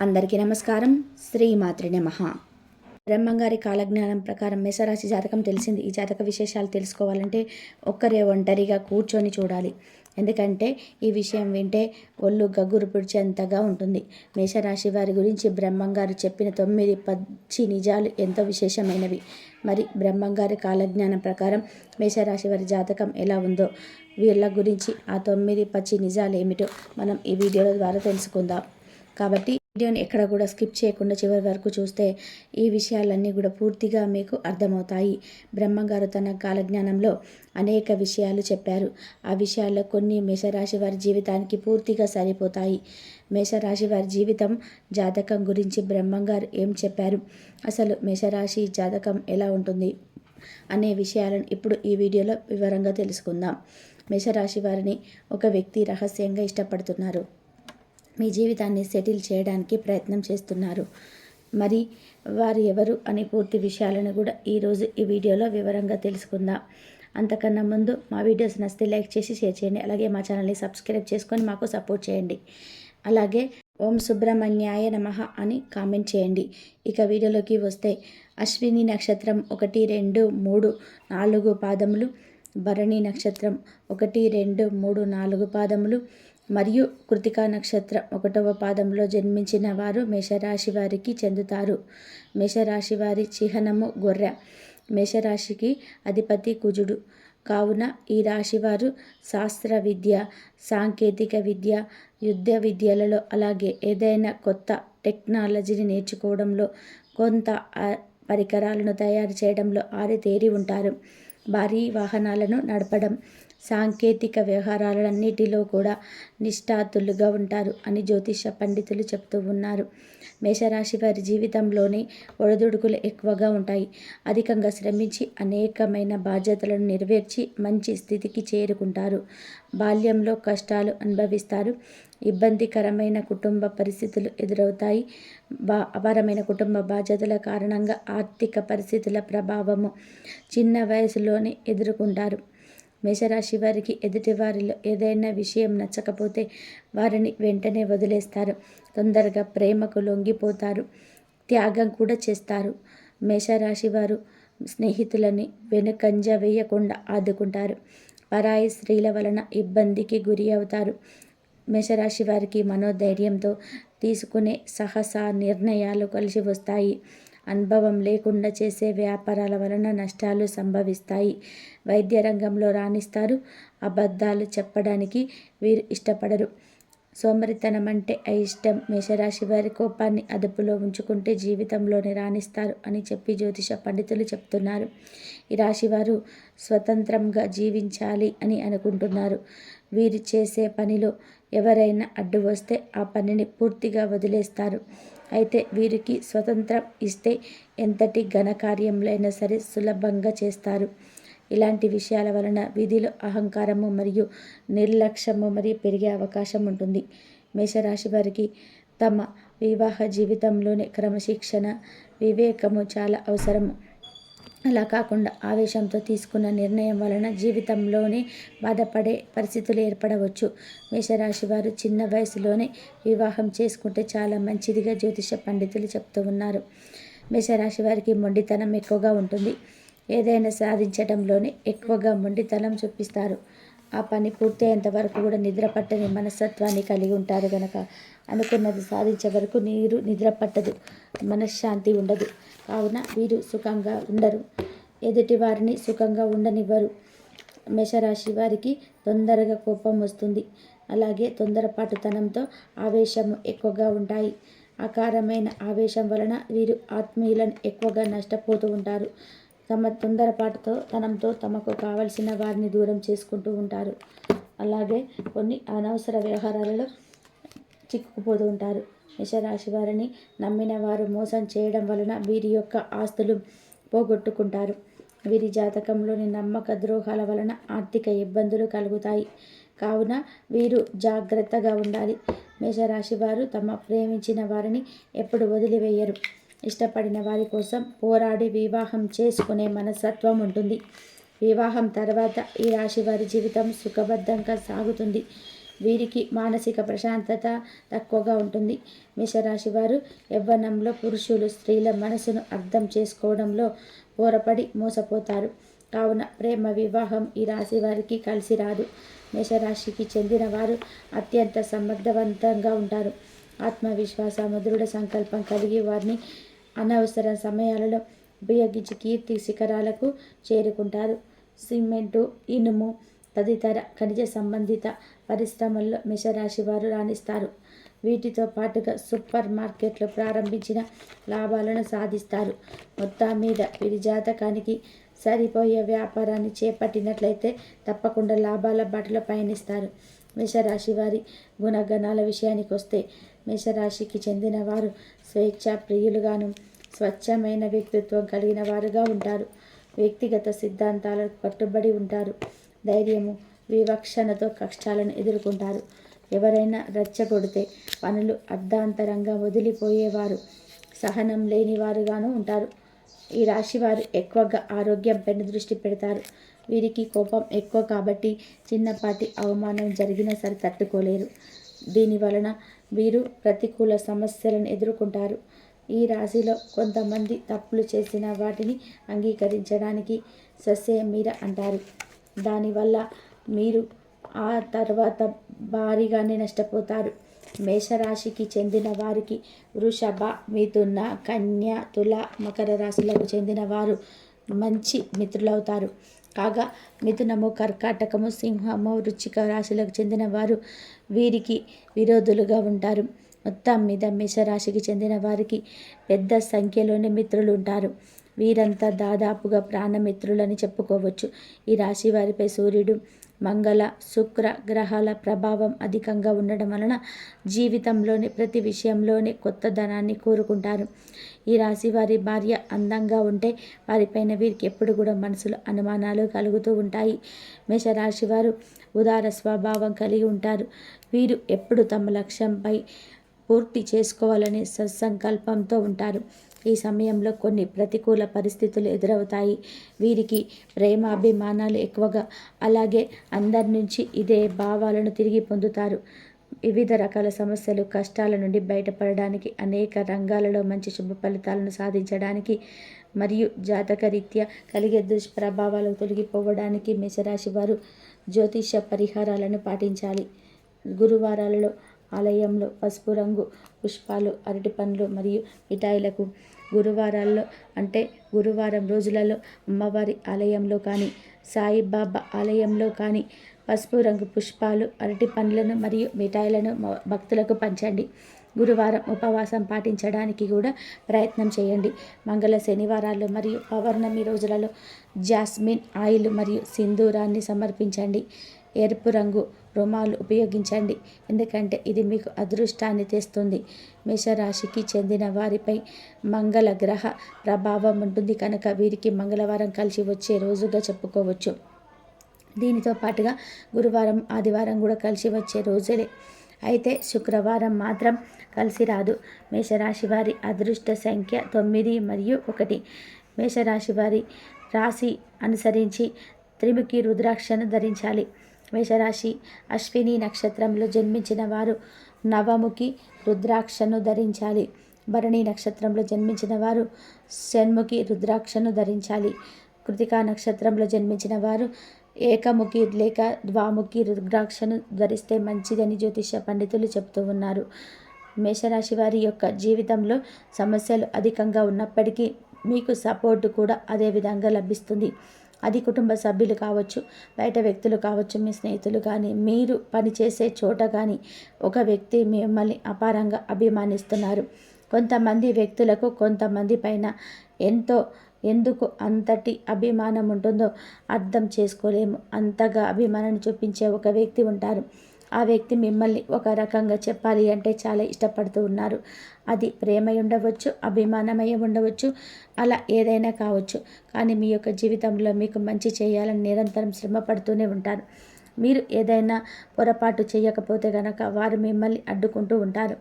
అందరికీ నమస్కారం. శ్రీమాత్రి నమ. బ్రహ్మంగారి కాలజ్ఞానం ప్రకారం మేషరాశి జాతకం తెలిసింది. ఈ జాతక విశేషాలు తెలుసుకోవాలంటే ఒక్కరే ఒంటరిగా కూర్చొని చూడాలి. ఎందుకంటే ఈ విషయం వింటే ఒళ్ళు గగ్గురు పిడిచేంతగా ఉంటుంది. మేషరాశి వారి గురించి బ్రహ్మంగారు చెప్పిన తొమ్మిది పచ్చి నిజాలు ఎంతో విశేషమైనవి. మరి బ్రహ్మంగారి కాలజ్ఞానం ప్రకారం మేషరాశి వారి జాతకం ఎలా ఉందో వీళ్ళ గురించి ఆ తొమ్మిది పచ్చి నిజాలు ఏమిటో మనం ఈ వీడియోల ద్వారా తెలుసుకుందాం. కాబట్టి వీడియోని ఎక్కడ కూడా స్కిప్ చేయకుండా చివరి వరకు చూస్తే ఈ విషయాలన్నీ కూడా పూర్తిగా మీకు అర్థమవుతాయి. బ్రహ్మగారు తన కాలజ్ఞానంలో అనేక విషయాలు చెప్పారు. ఆ విషయాల్లో కొన్ని మేషరాశి వారి జీవితానికి పూర్తిగా సరిపోతాయి. మేషరాశి వారి జీవితం జాతకం గురించి బ్రహ్మంగారు ఏం చెప్పారు? అసలు మేషరాశి జాతకం ఎలా ఉంటుంది? అనే విషయాలను ఇప్పుడు ఈ వీడియోలో వివరంగా తెలుసుకుందాం. మేషరాశి వారిని ఒక వ్యక్తి రహస్యంగా ఇష్టపడుతున్నారు. మీ జీవితాన్ని సెటిల్ చేయడానికి ప్రయత్నం చేస్తున్నారు. మరి వారు ఎవరు అనే పూర్తి విషయాలను కూడా ఈరోజు ఈ వీడియోలో వివరంగా తెలుసుకుందాం. అంతకన్నా ముందు మా వీడియోస్ నచ్చితే లైక్ చేసి షేర్ చేయండి. అలాగే మా ఛానల్ని సబ్స్క్రైబ్ చేసుకొని మాకు సపోర్ట్ చేయండి. అలాగే ఓం సుబ్రహ్మణ్యాయ నమ అని కామెంట్ చేయండి. ఇక వీడియోలోకి వస్తే అశ్విని నక్షత్రం ఒకటి రెండు మూడు నాలుగు పాదములు భరణి నక్షత్రం ఒకటి రెండు మూడు నాలుగు పాదములు మరియు కృతికా నక్షత్రం ఒకటవ పాదంలో జన్మించిన వారు మేషరాశి వారికి చెందుతారు. మేషరాశి వారి చిహ్నము గొర్రె. మేషరాశికి అధిపతి కుజుడు. కావున ఈ రాశివారు శాస్త్ర విద్య సాంకేతిక విద్య యుద్ధ విద్యలలో అలాగే ఏదైనా కొత్త టెక్నాలజీని నేర్చుకోవడంలో కొంత పరికరాలను తయారు చేయడంలో ఆరితేరి ఉంటారు. భారీ వాహనాలను నడపడం సాంకేతిక వ్యవహారాలన్నిటిలో కూడా నిష్ఠాతులుగా ఉంటారు అని జ్యోతిష పండితులు చెప్తూ ఉన్నారు. మేషరాశి వారి జీవితంలోనే ఒడదుడుకులు ఎక్కువగా ఉంటాయి. అధికంగా శ్రమించి అనేకమైన బాధ్యతలను నెరవేర్చి మంచి స్థితికి చేరుకుంటారు. బాల్యంలో కష్టాలు అనుభవిస్తారు. ఇబ్బందికరమైన కుటుంబ పరిస్థితులు ఎదురవుతాయి. బా అపారమైన కుటుంబ బాధ్యతల కారణంగా ఆర్థిక పరిస్థితుల ప్రభావము చిన్న వయసులోనే ఎదుర్కొంటారు. మేషరాశి వారికి ఎదుటి వారిలో ఏదైనా విషయం నచ్చకపోతే వారిని వెంటనే వదిలేస్తారు. తొందరగా ప్రేమకు లొంగిపోతారు. త్యాగం కూడా చేస్తారు. మేషరాశి వారు స్నేహితులని వెనుకంజ వేయకుండా ఆదుకుంటారు. పరాయి స్త్రీల వలన ఇబ్బందికి గురి అవుతారు. మేషరాశి వారికి మనోధైర్యంతో తీసుకునే సహస నిర్ణయాలు కలిసి వస్తాయి. అనుభవం లేకుండా చేసే వ్యాపారాల వలన నష్టాలు సంభవిస్తాయి. వైద్య రంగంలో రాణిస్తారు. అబద్ధాలు చెప్పడానికి వీరు ఇష్టపడరు. సోమరితనం అంటే అయిష్టం. మేషరాశి వారి కోపాన్ని అదుపులో ఉంచుకుంటే జీవితంలోనే రాణిస్తారు అని చెప్పి జ్యోతిష పండితులు చెప్తున్నారు. ఈ రాశివారు స్వతంత్రంగా జీవించాలి అని అనుకుంటున్నారు. వీరు చేసే పనిలో ఎవరైనా అడ్డు వస్తే ఆ పనిని పూర్తిగా వదిలేస్తారు. అయితే వీరికి స్వతంత్రం ఇస్తే ఎంతటి ఘనకార్యంలో అయినా సరే సులభంగా చేస్తారు. ఇలాంటి విషయాల వలన వీధిలో అహంకారము మరియు నిర్లక్ష్యము మరియు పెరిగే అవకాశం ఉంటుంది. మేషరాశి వారికి తమ వివాహ జీవితంలోనే క్రమశిక్షణ వివేకము చాలా అవసరము. అలా కాకుండా ఆవేశంతో తీసుకున్న నిర్ణయం వలన జీవితంలోనే బాధపడే పరిస్థితులు ఏర్పడవచ్చు. మేషరాశి వారు చిన్న వయసులోనే వివాహం చేసుకుంటే చాలా మంచిదిగా జ్యోతిష పండితులు చెప్తూ ఉన్నారు. మేషరాశి వారికి మొండితనం ఎక్కువగా ఉంటుంది. ఏదైనా సాధించడంలోనే ఎక్కువగా మొండితనం చూపిస్తారు. ఆ పని పూర్తయ్యేంత వరకు కూడా నిద్ర పట్టని మనస్తత్వాన్ని కలిగి ఉంటారు కనుక అనుకున్నది సాధించే వరకు నీరు నిద్ర పట్టదు మనశ్శాంతి ఉండదు. కావున వీరు సుఖంగా ఉండరు. ఎదుటి వారిని సుఖంగా ఉండనివ్వరు. మేషరాశి వారికి తొందరగా కోపం వస్తుంది. అలాగే తొందరపాటుతనంతో ఆవేశము ఎక్కువగా ఉంటాయి. అకారమైన ఆవేశం వలన వీరు ఆత్మీయులను ఎక్కువగా నష్టపోతూ ఉంటారు. తమ తొందరపాటుతో తనంతో తమకు కావలసిన వారిని దూరం చేసుకుంటూ ఉంటారు. అలాగే కొన్ని అనవసర వ్యవహారాలలో చిక్కుకుపోతూ ఉంటారు. మేషరాశి వారిని నమ్మిన వారు మోసం చేయడం వలన వీరి యొక్క ఆస్తులు పోగొట్టుకుంటారు. వీరి జాతకంలోని నమ్మక ద్రోహాల వలన ఆర్థిక ఇబ్బందులు కలుగుతాయి. కావున వీరు జాగ్రత్తగా ఉండాలి. మేషరాశి వారు తమ ప్రేమించిన వారిని ఎప్పుడు వదిలివేయరు. ఇష్టపడిన వారి కోసం పోరాడి వివాహం చేసుకునే మనస్తత్వం ఉంటుంది. వివాహం తర్వాత ఈ రాశి వారి జీవితం సుఖబద్ధంగా సాగుతుంది. వీరికి మానసిక ప్రశాంతత తక్కువగా ఉంటుంది. మేషరాశి వారు యవ్వనంలో పురుషులు స్త్రీల మనసును అర్థం చేసుకోవడంలో పోరపడి మోసపోతారు. కావున ప్రేమ వివాహం ఈ రాశి వారికి కలిసి రాదు. మేషరాశికి చెందిన వారు అత్యంత సమర్థవంతంగా ఉంటారు. ఆత్మవిశ్వాస దృఢ సంకల్పం కలిగి వారిని అనవసర సమయాలలో ఉపయోగించి కీర్తి శిఖరాలకు చేరుకుంటారు. సిమెంటు ఇనుము తదితర ఖనిజ సంబంధిత పరిశ్రమల్లో మేషరాశి వారు రాణిస్తారు. వీటితో పాటుగా సూపర్ మార్కెట్లు ప్రారంభించిన లాభాలను సాధిస్తారు. మొత్తం మీద వీరి జాతకానికి సరిపోయే వ్యాపారాన్ని చేపట్టినట్లయితే తప్పకుండా లాభాల బాటలో పయనిస్తారు. మేషరాశి వారి గుణగణాల విషయానికి వస్తే మేషరాశికి చెందిన వారు స్వేచ్ఛ ప్రియులుగాను స్వచ్ఛమైన వ్యక్తిత్వం కలిగిన వారుగా ఉంటారు. వ్యక్తిగత సిద్ధాంతాలకు కట్టుబడి ఉంటారు. ధైర్యము వివక్షణతో కష్టాలను ఎదుర్కొంటారు. ఎవరైనా రెచ్చగొడితే పనులు అర్ధాంతరంగా వదిలిపోయేవారు సహనం లేని వారుగాను ఉంటారు. ఈ రాశి వారు ఎక్కువగా ఆరోగ్యంపై దృష్టి పెడతారు. వీరికి కోపం ఎక్కువ కాబట్టి చిన్నపాటి అవమానం జరిగినా సరే తట్టుకోలేరు. దీని వలన వీరు ప్రతికూల సమస్యలను ఎదుర్కొంటారు. ఈ రాశిలో కొంతమంది తప్పులు చేసిన వాటిని అంగీకరించడానికి సస్యమీర అంటారు. దానివల్ల మీరు ఆ తర్వాత భారీగానే నష్టపోతారు. మేషరాశికి చెందిన వారికి వృషభ మిథున కన్య తుల మకర రాశులకు చెందిన వారు మంచి మిత్రులవుతారు. కాగా మిథునము కర్కాటకము సింహము వృచ్చిక రాశులకు చెందిన వారు వీరికి విరోధులుగా ఉంటారు. మొత్తం మీద మేషరాశికి చెందిన వారికి పెద్ద సంఖ్యలోనే మిత్రులు ఉంటారు. వీరంతా దాదాపుగా ప్రాణమిత్రులని చెప్పుకోవచ్చు. ఈ రాశి వారిపై సూర్యుడు మంగళ శుక్ర గ్రహాల ప్రభావం అధికంగా ఉండడం వలన జీవితంలోని ప్రతి విషయంలోనే కొత్త ధనాన్ని కోరుకుంటారు. ఈ రాశి వారి భార్య అందంగా ఉంటే వారిపైన వీరికి ఎప్పుడు కూడా మనసులో అనుమానాలు కలుగుతూ ఉంటాయి. మేషరాశి వారు ఉదార స్వభావం కలిగి ఉంటారు. వీరు ఎప్పుడు తమ లక్ష్యంపై పూర్తి చేసుకోవాలని సత్సంకల్పంతో ఉంటారు. ఈ సమయంలో కొన్ని ప్రతికూల పరిస్థితులు ఎదురవుతాయి. వీరికి ప్రేమ అభిమానాలు ఎక్కువగా. అలాగే అందరి నుంచి ఇదే భావాలను తిరిగి పొందుతారు. వివిధ రకాల సమస్యలు కష్టాల నుండి బయటపడడానికి అనేక రంగాలలో మంచి శుభ ఫలితాలను సాధించడానికి మరియు జాతకరీత్యా కలిగే దుష్ప్రభావాలు తొలగిపోవడానికి మేషరాశి వారు జ్యోతిష పరిహారాలను పాటించాలి. గురువారాలలో ఆలయంలో పసుపు రంగు పుష్పాలు అరటి పండ్లు మరియు మిఠాయిలకు గురువారాల్లో అంటే గురువారం రోజులలో అమ్మవారి ఆలయంలో కానీ సాయిబాబా ఆలయంలో కానీ పసుపు రంగు పుష్పాలు అరటి పండ్లను మరియు మిఠాయిలను భక్తులకు పంచండి. గురువారం ఉపవాసం పాటించడానికి కూడా ప్రయత్నం చేయండి. మంగళ శనివారాలు మరియు పౌర్ణమి రోజులలో జాస్మిన్ ఆయిల్ మరియు సింధూరాన్ని సమర్పించండి. ఎరుపు రంగు రుమాలు ఉపయోగించండి. ఎందుకంటే ఇది మీకు అదృష్టాన్ని తెస్తుంది. మేషరాశికి చెందిన వారిపై మంగళ గ్రహ ప్రభావం ఉంటుంది. కనుక వీరికి మంగళవారం కలిసి వచ్చే రోజుగా చెప్పుకోవచ్చు. దీనితో పాటుగా గురువారం ఆదివారం కూడా కలిసి వచ్చే రోజులే. అయితే శుక్రవారం మాత్రం కలిసి రాదు. మేషరాశి వారి అదృష్ట సంఖ్య తొమ్మిది మరియు ఒకటి. మేషరాశి వారి రాశి అనుసరించి త్రిముఖి రుద్రాక్షను ధరించాలి. మేషరాశి అశ్విని నక్షత్రంలో జన్మించిన వారు నవముఖి రుద్రాక్షను ధరించాలి. భరణి నక్షత్రంలో జన్మించిన వారు షణ్ముఖి రుద్రాక్షను ధరించాలి. కృతికా నక్షత్రంలో జన్మించిన వారు ఏకముఖి లేక ద్వాముఖి రుద్రాక్షను ధరిస్తే మంచిదని జ్యోతిష పండితులు చెప్తూ ఉన్నారు. మేషరాశి వారి యొక్క జీవితంలో సమస్యలు అధికంగా ఉన్నప్పటికీ మీకు సపోర్టు కూడా అదే విధంగా లభిస్తుంది. అది కుటుంబ సభ్యులు కావచ్చు బయట వ్యక్తులు కావచ్చు మీ స్నేహితులు కానీ మీరు పనిచేసే చోట కానీ ఒక వ్యక్తి మిమ్మల్ని అపారంగా అభిమానిస్తున్నారు. కొంతమంది వ్యక్తులకు కొంతమంది పైన ఎంతో ఎందుకు అంతటి అభిమానం ఉంటుందో అర్థం చేసుకోలేము. అంతగా అభిమానాన్ని చూపించే ఒక వ్యక్తి ఉంటారు. ఆ వ్యక్తి మిమ్మల్ని ఒక రకంగా చెప్పాలి అంటే చాలా ఇష్టపడుతూ ఉన్నారు. అది ప్రేమై ఉండవచ్చు అభిమానమై ఉండవచ్చు అలా ఏదైనా కావచ్చు. కానీ మీ యొక్క జీవితంలో మీకు మంచి చేయాలని నిరంతరం శ్రమ పడుతూనే ఉంటారు. మీరు ఏదైనా పొరపాటు చేయకపోతే కనుక వారు మిమ్మల్ని అడ్డుకుంటూ ఉంటారు.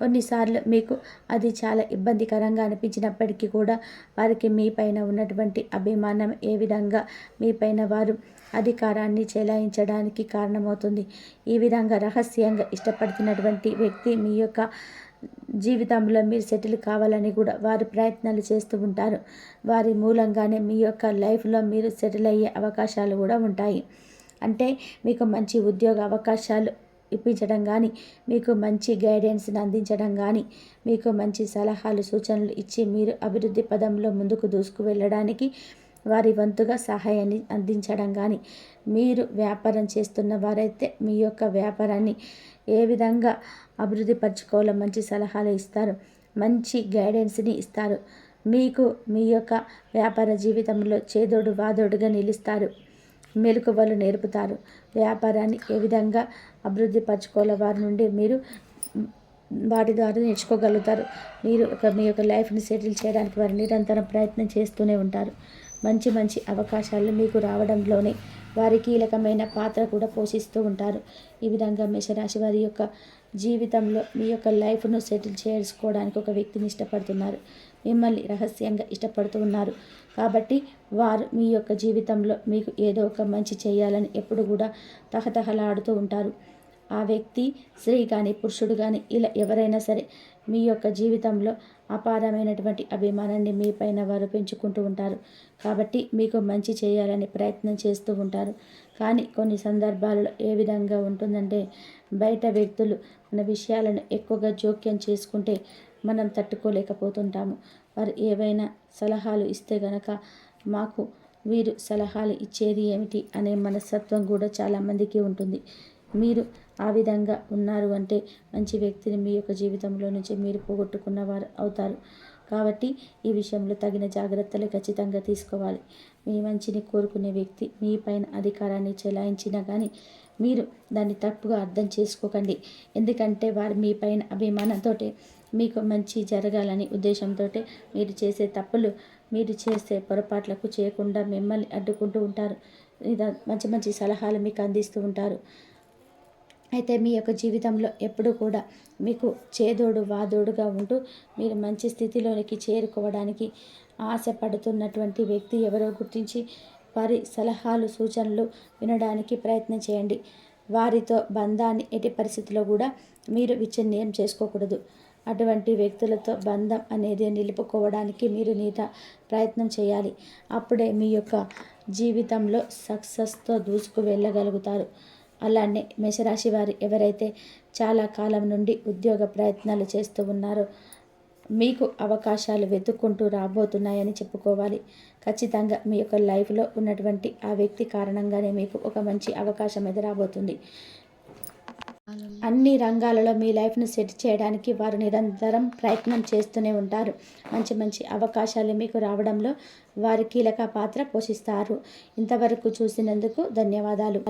కొన్నిసార్లు మీకు అది చాలా ఇబ్బందికరంగా అనిపించినప్పటికీ కూడా వారికి మీ పైన ఉన్నటువంటి అభిమానం ఏ విధంగా మీ పైన వారు అధికారాన్ని చెలాయించడానికి కారణమవుతుంది. ఈ విధంగా రహస్యంగా ఇష్టపడుతున్నటువంటి వ్యక్తి మీ యొక్క జీవితంలో మీరు సెటిల్ కావాలని కూడా వారు ప్రయత్నాలు చేస్తూ ఉంటారు. వారి మూలంగానే మీ యొక్క లైఫ్లో మీరు సెటిల్ అయ్యే అవకాశాలు కూడా ఉంటాయి. అంటే మీకు మంచి ఉద్యోగ అవకాశాలు ఇప్పించడం కానీ మీకు మంచి గైడెన్స్ని అందించడం కానీ మీకు మంచి సలహాలు సూచనలు ఇచ్చి మీరు అభివృద్ధి పదంలో ముందుకు దూసుకు వెళ్ళడానికి వారి వంతుగా సహాయాన్ని అందించడం కానీ మీరు వ్యాపారం చేస్తున్న వారైతే మీ యొక్క వ్యాపారాన్ని ఏ విధంగా అభివృద్ధి పరచుకోవాలో మంచి సలహాలు ఇస్తారు మంచి గైడెన్స్ని ఇస్తారు. మీకు మీ యొక్క వ్యాపార జీవితంలో చేదోడు వాదోడుగా నిలుస్తారు. మెలకువలు నేర్పుతారు. వ్యాపారాన్ని ఏ విధంగా అభివృద్ధి పరచుకోవాలో వారి నుండి మీరు వాటి ద్వారా నేర్చుకోగలుగుతారు. మీరు ఒక మీ యొక్క లైఫ్ని సెటిల్ చేయడానికి వారు నిరంతరం ప్రయత్నం చేస్తూనే ఉంటారు. మంచి మంచి అవకాశాలు మీకు రావడంలోనే వారి కీలకమైన పాత్ర కూడా పోషిస్తూ ఉంటారు. ఈ విధంగా మేషరాశి వారి యొక్క జీవితంలో మీ యొక్క లైఫ్ను సెటిల్ చేసుకోవడానికి ఒక వ్యక్తిని ఇష్టపడుతున్నారు. మిమ్మల్ని రహస్యంగా ఇష్టపడుతూ ఉన్నారు. కాబట్టి వారు మీ యొక్క జీవితంలో మీకు ఏదో ఒక మంచి చేయాలని ఎప్పుడు కూడా తహతహలాడుతూ ఉంటారు. ఆ వ్యక్తి స్త్రీ కానీ పురుషుడు కానీ ఇలా ఎవరైనా సరే మీ యొక్క జీవితంలో అపారమైనటువంటి అభిమానాన్ని మీ పైన వారు పెంచుకుంటూ ఉంటారు. కాబట్టి మీకు మంచి చేయాలని ప్రయత్నం చేస్తూ ఉంటారు. కానీ కొన్ని సందర్భాలలో ఏ విధంగా ఉంటుందంటే బయట వ్యక్తులు మన విషయాలను ఎక్కువగా జోక్యం చేసుకుంటే మనం తట్టుకోలేకపోతుంటాము. వారు ఏవైనా సలహాలు ఇస్తే గనక మాకు వీరు సలహాలు ఇచ్చేది ఏమిటి అనే మనస్తత్వం కూడా చాలామందికి ఉంటుంది. మీరు ఆ విధంగా ఉన్నారు అంటే మంచి వ్యక్తిని మీ యొక్క జీవితంలో నుంచి మీరు పోగొట్టుకున్నవారు అవుతారు. కాబట్టి ఈ విషయంలో తగిన జాగ్రత్తలు ఖచ్చితంగా తీసుకోవాలి. మీ మంచిని కోరుకునే వ్యక్తి మీ పైన అధికారాన్ని చెలాయించినా కానీ మీరు దాన్ని తప్పుగా అర్థం చేసుకోకండి. ఎందుకంటే వారు మీ పైన అభిమానంతో మీకు మంచి జరగాలని ఉద్దేశంతో మీరు చేసే తప్పులు మీరు చేసే పొరపాట్లకు చేయకుండా మిమ్మల్ని అడ్డుకుంటూ ఉంటారు. మంచి మంచి సలహాలు మీకు అందిస్తూ ఉంటారు. అయితే మీ యొక్క జీవితంలో ఎప్పుడూ కూడా మీకు చేదోడు వాదోడుగా ఉంటూ మీరు మంచి స్థితిలోనికి చేరుకోవడానికి ఆశపడుతున్నటువంటి వ్యక్తి ఎవరో గుర్తించి వారి సలహాలు సూచనలు వినడానికి ప్రయత్నం చేయండి. వారితో బంధాన్ని ఎట్టి పరిస్థితిలో కూడా మీరు విచ్ఛిన్నం చేసుకోకూడదు. అటువంటి వ్యక్తులతో బంధం అనేది నిలుపుకోవడానికి మీరు నీత ప్రయత్నం చేయాలి. అప్పుడే మీ యొక్క జీవితంలో సక్సెస్తో దూసుకు వెళ్ళగలుగుతారు. అలానే మేషరాశి వారు ఎవరైతే చాలా కాలం నుండి ఉద్యోగ ప్రయత్నాలు చేస్తూ ఉన్నారో మీకు అవకాశాలు వెతుక్కుంటూ రాబోతున్నాయని చెప్పుకోవాలి. ఖచ్చితంగా మీ యొక్క లైఫ్లో ఉన్నటువంటి ఆ వ్యక్తి కారణంగానే మీకు ఒక మంచి అవకాశం ఎదురాబోతుంది అన్ని రంగాలలో మీ లైఫ్ను సెట్ చేయడానికి వారు నిరంతరం ప్రయత్నం చేస్తూనే ఉంటారు. మంచి మంచి అవకాశాలు మీకు రావడంలో వారి కీలక పాత్ర పోషిస్తారు. ఇంతవరకు చూసినందుకు ధన్యవాదాలు.